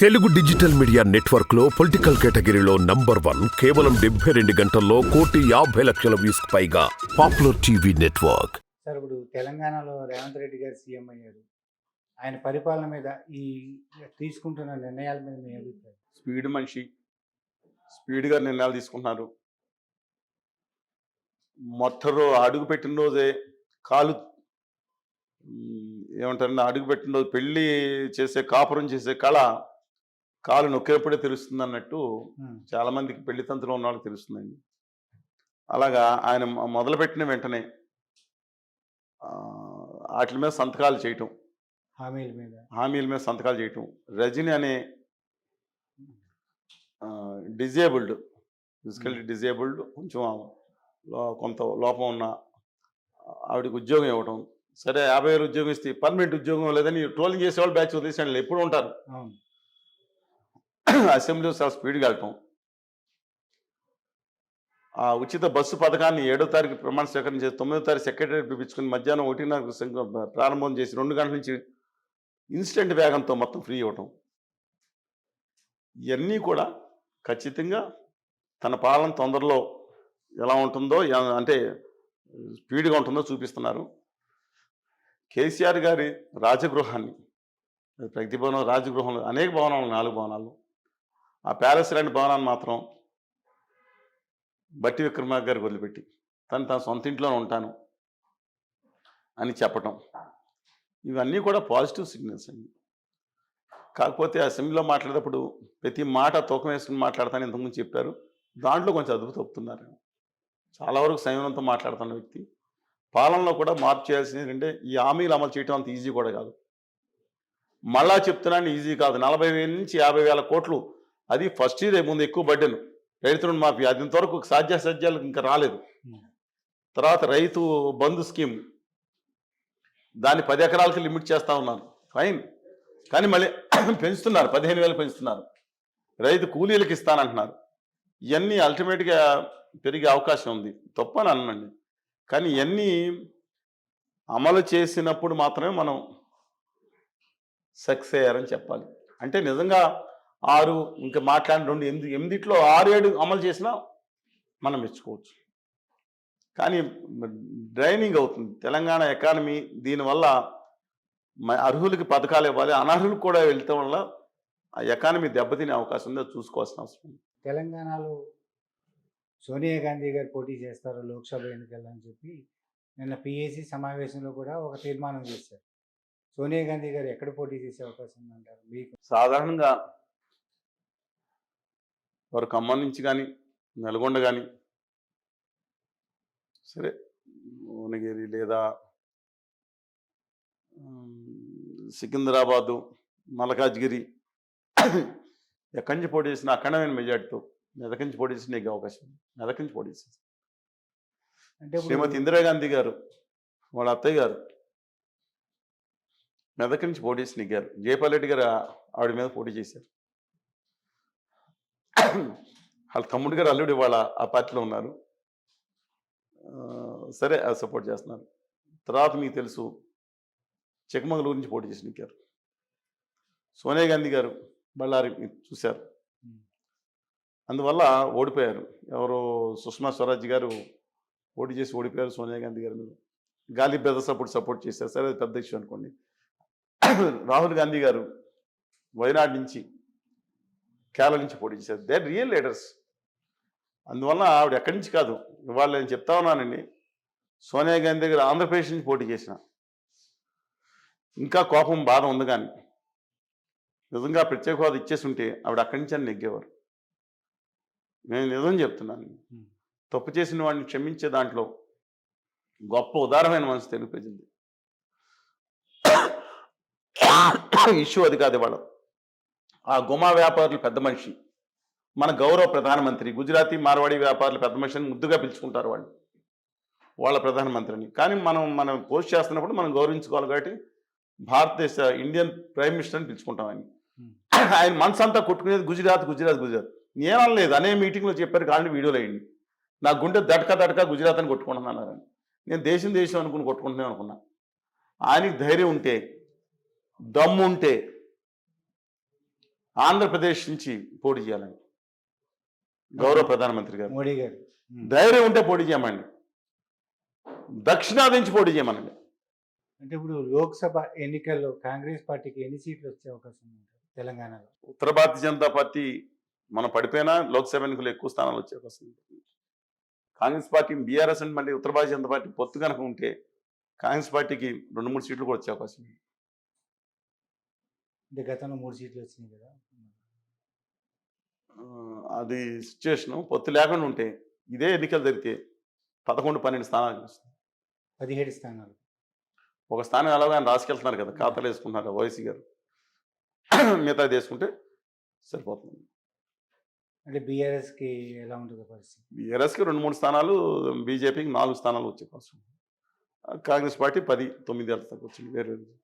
Telugu digital media నెట్వర్క్లో political కేటగిరీలో number one కేవలం డెబ్బై రెండు గంటల్లో కోటి యాభై లక్షల వ్యూస్ పైగా పాపులర్ టీవీ నెట్వర్క్. సార్ ఇప్పుడు తెలంగాణలో రేవంత్ రెడ్డి గారు సీఎం అయ్యారు. ఆయన పరిపాలన మీద ఈ తీసుకుంటున్న నిర్ణయాల మీద మీ అభిప్రాయం? స్పీడ్ మనిషి. స్పీడ్గా నిర్ణయాలు తీసుకుంటున్నారు. మొట్టరో అడుగు పెట్టిన రోజే కాలు ఏమంటారు అడుగు పెట్టిన రోజు పెళ్ళి చేసే కాపురం చేసే కళ కాలు నొక్కినప్పుడే తెలుస్తుంది అన్నట్టు చాలా మందికి పెళ్ళి తంతులో ఉన్న వాళ్ళకి తెలుస్తుందండి. అలాగా ఆయన మొదలుపెట్టిన వెంటనే వాటి మీద సంతకాలు చేయటం. హామీల మీద. హామీల మీద సంతకాలు చేయటం. రజని అనే డిజేబుల్డ్ ఫిజికల్లీ డిజేబుల్డ్ కొంచెం లో- కొంత లోపం ఉన్న ఆవిడకి ఉద్యోగం ఇవ్వటం. సరే యాభై వేలు ఉద్యోగం ఇస్తే పర్మనెంట్ ఉద్యోగం లేదని ట్రోలింగ్ చేసేవాళ్ళు బ్యాచ్ వదిలేసాడు ఎప్పుడు ఉంటారు. అసెంబ్లీ చాలా స్పీడ్గా వెళ్ళటం ఆ ఉచిత బస్సు పథకాన్ని ఏడో తారీఖు ప్రమాణ స్వీకరణ చేసి తొమ్మిదో తారీఖు సెక్రటరీ పిలిపించుకుని మధ్యాహ్నం ఒకటిన్నర ప్రారంభం చేసి రెండు గంటల నుంచి ఇన్స్టెంట్ వేగంతో మొత్తం ఫ్రీ ఇవ్వటం. ఇవన్నీ కూడా ఖచ్చితంగా తన పాలన తొందరలో ఎలా ఉంటుందో అంటే స్పీడ్గా ఉంటుందో చూపిస్తున్నారు. కేసీఆర్ గారి రాజగృహాన్ని ప్రగతి భవనం రాజగృహంలో అనేక భవనాలు నాలుగు భవనాలు ఆ ప్యాలెస్ లాంటి భవనాన్ని మాత్రం బట్టి విక్రమార్ గారికి వదిలిపెట్టి తను తన సొంత ఇంట్లోనే ఉంటాను అని చెప్పటం. ఇవన్నీ కూడా పాజిటివ్ సిగ్నల్స్ అండి. కాకపోతే అసెంబ్లీలో మాట్లాడేటప్పుడు ప్రతి మాట తూకం వేసుకుని మాట్లాడతాను ఇంతకుముందు చెప్పారు. దాంట్లో కొంచెం అదుపు తప్పుతున్నారు. చాలా వరకు సంయమనంతో మాట్లాడుతున్న వ్యక్తి. పాలనలో కూడా మార్పు చేయాల్సింది ఏంటంటే ఈ హామీలు అమలు చేయడం అంత ఈజీ కూడా కాదు. మళ్ళా చెప్తున్నాను ఈజీ కాదు. నలభై వేల నుంచి యాభై వేల కోట్లు అది ఫస్ట్ ఇయర్ ముందు ఎక్కువ బడ్డెను రైతు రుణ మాఫీ. అది ఇంతవరకు సాధ్యాసాధ్యాలు ఇంకా రాలేదు. తర్వాత రైతు బంధు స్కీమ్. దాన్ని పది ఎకరాలకి లిమిట్ చేస్తా ఉన్నారు ఫైన్. కానీ మళ్ళీ పెంచుతున్నారు. పదిహేను వేలు పెంచుతున్నారు. రైతు కూలీలకు ఇస్తానంటున్నారు. ఇవన్నీ అల్టిమేట్గా పెరిగే అవకాశం ఉంది. తప్పు అని అనండి కానీ ఇవన్నీ అమలు చేసినప్పుడు మాత్రమే మనం సక్సెస్ అయ్యారని చెప్పాలి. అంటే నిజంగా ఆరు ఇంకా మాట్లాడిన రెండు ఎనిమిది ఎనిమిదిట్లో ఆరు ఏడు అమలు చేసినా మనం మెచ్చుకోవచ్చు. కానీ డ్రైనింగ్ అవుతుంది. తెలంగాణ ఎకానమీ దీనివల్ల అర్హులకి పథకాలు ఇవ్వాలి అనర్హులకు కూడా వెళ్తాం వల్ల ఆ ఎకానమీ దెబ్బతినే అవకాశం ఉంది చూసుకోవాల్సిన అవసరం ఉంది. తెలంగాణలో సోనియా గాంధీ గారు పోటీ చేస్తారు లోక్సభ ఎన్నికల్లో అని చెప్పి నిన్న పిఏసి సమావేశంలో కూడా ఒక తీర్మానం చేశారు. సోనియా గాంధీ గారు ఎక్కడ పోటీ చేసే అవకాశం ఉందంటారు? మీకు సాధారణంగా వారు ఖమ్మం నుంచి కానీ నల్గొండ కానీ సరే భువనగిరి లేదా సికింద్రాబాదు మలకాజ్గిరి ఎక్కడి నుంచి పోటీ చేసిన అఖండమైన మెజార్టీతో మెదక్ నుంచి పోటీ చేసి నీకు అవకాశం ఉంది. మెదక్ నుంచి పోటీ అంటే శ్రీమతి ఇందిరాగాంధీ గారు వాళ్ళ అత్తయ్య గారు మెదక్ నుంచి పోటీ చేసి నెగ్గారు జయపాల్ రెడ్డి గారు ఆవిడ మీద పోటీ చేశారు. వాళ్ళ తమ్ముడు గారు అల్లుడు వాళ్ళ ఆ పార్టీలో ఉన్నారు. సరే అది సపోర్ట్ చేస్తున్నారు. తర్వాత మీకు తెలుసు చిక్కమంగళూరు నుంచి పోటీ చేసి నెగ్గారు సోనియా గాంధీ గారు బళ్ళారి చూశారు. అందువల్ల ఓడిపోయారు. ఎవరు సుష్మా స్వరాజ్ గారు పోటీ చేసి ఓడిపోయారు సోనియా గాంధీ గారి మీద. గాలి బ్రదర్స్ అప్పుడు సపోర్ట్ చేశారు. సరే అది పెద్ద ఇష్యూ అనుకోండి. రాహుల్ గాంధీ గారు వైనాడ్ నుంచి కేరళ నుంచి పోటీ చేశారు. దే రియల్ లీడర్స్ అందువల్ల ఆవిడ ఎక్కడి నుంచి కాదు. ఇవాళ నేను చెప్తా ఉన్నానండి. సోనియా గాంధీ గారు ఆంధ్రప్రదేశ్ నుంచి పోటీ చేసిన. ఇంకా కోపం బాధ ఉంది కానీ. నిజంగా ప్రత్యేక హోదా ఇచ్చేసి ఉంటే ఆవిడ అక్కడి నుంచి అని నెగ్గేవారు. నేను నిజం చెప్తున్నాను. తప్పు చేసిన వాడిని క్షమించే దాంట్లో గొప్ప ఉదారమైన మనసు తెలుగు ప్రజలది ఇష్యూ అది కాదు ఇవాళ. ఆ గుమా వ్యాపారులు పెద్ద మనిషి. మన గౌరవ ప్రధానమంత్రి గుజరాతీ మార్వాడి వ్యాపారులు పెద్ద మనిషిని ముద్దుగా పిలుచుకుంటారు వాళ్ళు. వాళ్ళ ప్రధానమంత్రిని. కానీ మనం మనం పోస్ట్ చేస్తున్నప్పుడు మనం గౌరవించుకోవాలి కాబట్టి భారతదేశ ఇండియన్ ప్రైమ్ మినిస్టర్ అని పిలుచుకుంటాం ఆయన ఆయన మనసంతా కొట్టుకునేది గుజరాత్ గుజరాత్ గుజరాత్. నేనలేదు అనే మీటింగ్లో చెప్పారు కానీ వీడియోలో అయ్యింది. నా గుండె దడక దడక గుజరాత్ అని కొట్టుకుంటున్నాను నేను దేశం దేశం అనుకుని కొట్టుకుంటున్నాను అనుకున్నా. ఆయనకి ధైర్యం ఉంటే దమ్ము ఉంటే ఆంధ్రప్రదేశ్ నుంచి పోటీ చేయాలని గౌరవ ప్రధానమంత్రి గారు. మోడీ గారు. ధైర్యం ఉంటే పోటీ చేయమండి. దక్షిణాది నుంచి పోటీ చేయమనండి. అంటే ఇప్పుడు లోక్సభ ఎన్నికల్లో కాంగ్రెస్ పార్టీకి ఎన్ని సీట్లు వచ్చే అవకాశం ఉంది తెలంగాణలో? ఉత్తర భారతీయ జనతా పార్టీ మనం పడిపోయినా లోక్సభ ఎన్నికలు ఎక్కువ స్థానాలు వచ్చే అవకాశం కాంగ్రెస్ పార్టీ బీఆర్ఎస్ అండ్ మళ్ళీ ఉత్తర భారతీయ జనతా పార్టీ పొత్తు కనుక ఉంటే కాంగ్రెస్ పార్టీకి రెండు మూడు సీట్లు కూడా వచ్చే అవకాశం ఉంది అంటే గతంలో మూడు సీట్లు వచ్చినాయి కదా. అది సిచ్యువేషన్ పొత్తు లేకుండా ఉంటే ఇదే ఎన్నికలు జరిగితే పదకొండు పన్నెండు స్థానాలు పదిహేడు స్థానాలు. ఒక స్థానం ఎలాగో ఆయన రాసుకెళ్తున్నారు కదా ఖాతాలు వేసుకుంటున్నారు ఓవైసీ గారు. మిగతా తీసుకుంటే సరిపోతుంది. అంటే బీఆర్ఎస్కి ఎలా ఉంటుందో పరిస్థితి? బీఆర్ఎస్కి రెండు మూడు స్థానాలు బీజేపీకి నాలుగు స్థానాలు వచ్చే కాంగ్రెస్ పార్టీ పది తొమ్మిది అంత తక్కువ వచ్చింది వేరే వేరే